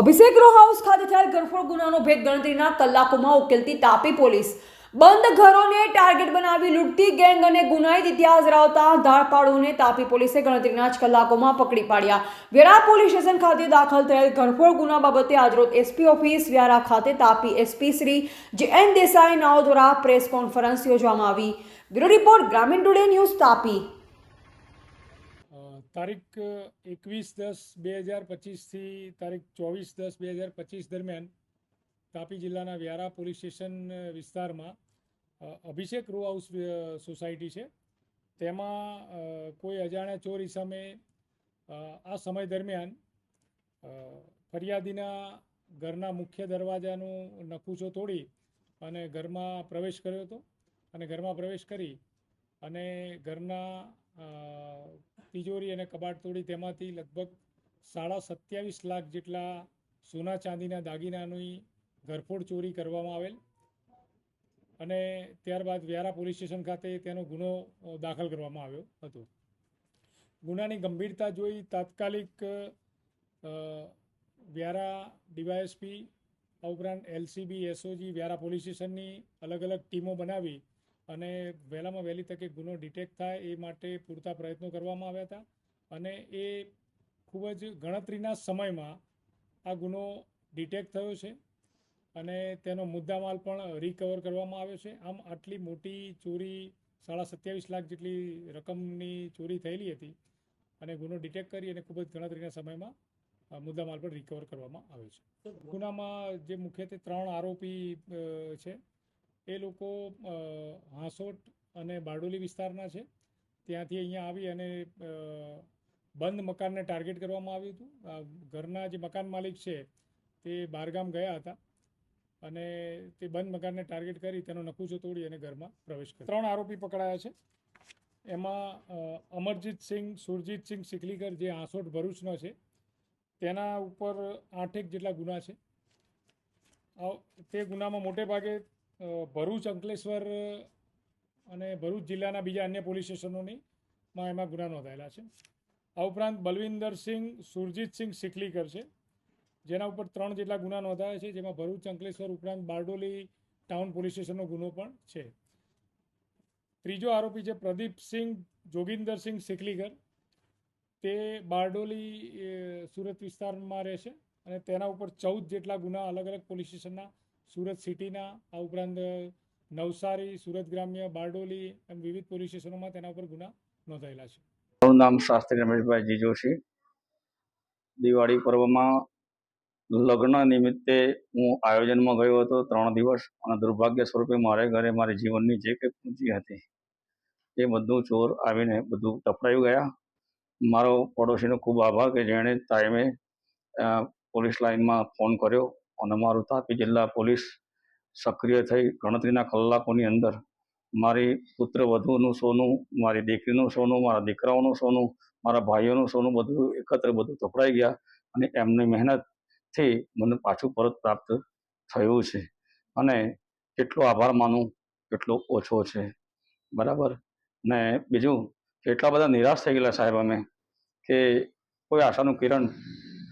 અભિષેક row house ખાતે થયેલ ગરફોડ ગુનાનો ભેદ ગણતરીના કલાકોમાં ઉકેલતી તાપી પોલીસ. બંધ ઘરોને ટાર્ગેટ બનાવી લૂંટતી ગેંગ અને ગુનાહિત ઇતિહાસ ધરાવતા ધારકાળોને તાપી પોલીસે ગણતરીના જ કલાકોમાં પકડી પાડ્યા. વેરા પોલીસ સ્ટેશન ખાતે દાખલ થયેલ ઘરફોડ ગુના બાબતે આજરોજ એસપી ઓફિસ વ્યારા ખાતે તાપી એસપી શ્રી જે એન દેસાઈ નાઓ દ્વારા પ્રેસ કોન્ફરન્સ યોજવામાં આવી. Bureau report Gramin today news Tapi. તારીખ એકવીસ દસ બે હજાર પચીસથી તારીખ ચોવીસ દસ બે હજાર પચીસ દરમિયાન તાપી જિલ્લાના વ્યારા પોલીસ સ્ટેશન વિસ્તારમાં અભિષેક રો હાઉસ સોસાયટી છે. તેમાં કોઈ અજાણ્યા ચોરી સામે આ સમય દરમિયાન ફરિયાદીના ઘરના મુખ્ય દરવાજાનું નકુચો તોડી અને ઘરમાં પ્રવેશ કર્યો હતો. અને ઘરમાં પ્રવેશ કરી અને ઘરના તિજોરી અને કબાટ તોડી તેમાંથી લગભગ સાડા સત્યાવીસ લાખ જેટલા સોના ચાંદીના દાગીનાની ઘરફોડ ચોરી કરવામાં આવેલ અને ત્યારબાદ વ્યારા પોલીસ સ્ટેશન ખાતે તેનો ગુનો દાખલ કરવામાં આવ્યો હતો. ગુનાની ગંભીરતા જોઈ તાત્કાલિક વ્યારા ડીવાયએસપી, આ ઉપરાંત એલસીબી, એસઓજી, વ્યારા પોલીસ સ્ટેશનની અલગ અલગ ટીમો બનાવી અને વહેલામાં વહેલી તકે ગુનો ડિટેક્ટ થાય એ માટે પૂરતા પ્રયત્નો કરવામાં આવ્યા હતા. અને એ ખૂબ જ ગણતરીના સમયમાં આ ગુનો ડિટેક્ટ થયો છે અને તેનો મુદ્દામાલ પણ રિકવર કરવામાં આવ્યો છે. આમ આટલી મોટી ચોરી સાડા સત્યાવીસ લાખ જેટલી રકમની ચોરી થયેલી હતી અને ગુનો ડિટેક્ટ કરી અને ખૂબ જ ગણતરીના સમયમાં મુદ્દામાલ પણ રિકવર કરવામાં આવ્યો છે. ગુનામાં જે મુખ્યત્વે ત્રણ આરોપી છે. એ લોકો હાંસોટ અને બારડોલી વિસ્તારના છે. ત્યાંથી અહીંયા આવી અને બંધ મકાનને ટાર્ગેટ કરવામાં આવ્યું હતું. ઘરના જે મકાન માલિક છે તે બહારગામ ગયા હતા અને તે બંધ મકાનને ટાર્ગેટ કરી તેનો નકુચો તોડી અને ઘરમાં પ્રવેશ કર્યો. ત્રણ આરોપી પકડાયા છે. એમાં અમરજીતસિંહ સુરજીતસિંહ સિકલીકર જે આસોટ ભરૂચનો છે, તેના ઉપર આઠેક જેટલા ગુના છે. તે ગુનામાં મોટે ભાગે ભરૂચ, અંકલેશ્વર અને ભરૂચ જિલ્લાના બીજા અન્ય પોલીસ સ્ટેશનોની માં એમાં ગુના નોંધાયેલા છે. આ ઉપરાંત બલવિંદરસિંહ સુરજીતસિંહ સિકલીકર છે. જેના ઉપર ત્રણ જેટલા ગુના નોંધાયા છે, જેમાં ભરૂચ, અંકલેશ્વર ઉપરાંત બારડોલી ટાઉન પોલીસ સ્ટેશનનો ગુનો પણ છે. ત્રીજો આરોપી છે પ્રદીપસિંહ જોગિંદરસિંહ સિકલીકર તે બારડોલી સુરત વિસ્તારમાં રહે છે અને તેના ઉપર ચૌદ જેટલા ગુના અલગ અલગ પોલીસ સ્ટેશનના સુરત સિટીના, આ ઉપરાંત નવસારી, સુરત ગ્રામ્ય, બારડોલી એમ વિવિધ પોલીસ સ્ટેશનોમાં તેના ઉપર ગુના નોંધાયેલા છે. મારું નામ શાસ્ત્રી રમેશભાઈ જી જોશી દિવાળી પર્વમાં લગ્ન નિમિત્તે હું આયોજનમાં ગયો હતો ત્રણ દિવસ અને દુર્ભાગ્ય સ્વરૂપે મારે ઘરે મારી જીવનની જે કંઈ પૂંજી હતી એ બધું ચોર આવીને બધું તફડાઈ ગયા. મારો પડોશીનો ખૂબ આભાર કે જેણે ટાઈમે પોલીસ લાઇનમાં ફોન કર્યો. અને મારું તાપી જિલ્લા પોલીસ સક્રિય થઈ ગણતરીના કલાકોની અંદર મારી પુત્ર વધુનું સોનું, મારી દીકરીનું સોનું, મારા દીકરાઓનું સોનું, મારા ભાઈઓનું સોનું બધું એકત્ર બધું તપડાઈ ગયા અને એમની મહેનતથી મને પાછું પરત પ્રાપ્ત થયું છે. અને કેટલો આભાર માનું, કેટલો ઓછો છે. બરાબર? ને બીજું એટલા બધા નિરાશ થઈ ગયેલા સાહેબ અમે કે કોઈ આશાનું કિરણ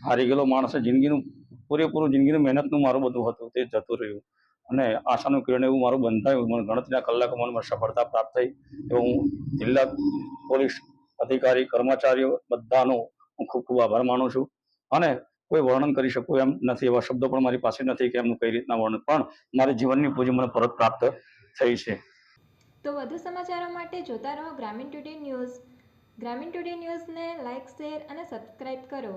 હારી ગયેલો માણસે જિંદગીનું પૂરેપૂરું જિંદગીનું મહેનતનું મારું બધું હતું, તે જતું રહ્યું. અને આશાનું કિરણ એવું મારું બંધાયું. મને ગણતરીના કલાકોમાં મને સફળતા પ્રાપ્ત થઈ. એવો હું જિલ્લા પોલીસ અધિકારી, કર્મચારીઓ બધાનો હું ખૂબ ખૂબ આભાર માનું છું. અને કોઈ વર્ણન કરી શકું એમ નથી. એવા શબ્દો પણ મારી પાસે નથી કે એમનું કઈ રીતના વર્ણન. પણ મારી જીવનની પૂંજી મને પરત પ્રાપ્ત થઈ છે. તો વધુ સમાચારો માટે જોતા રહો Gramin today news. Gramin today ન્યૂઝને લાઇક શેર અને સબસ્ક્રાઇબ કરો.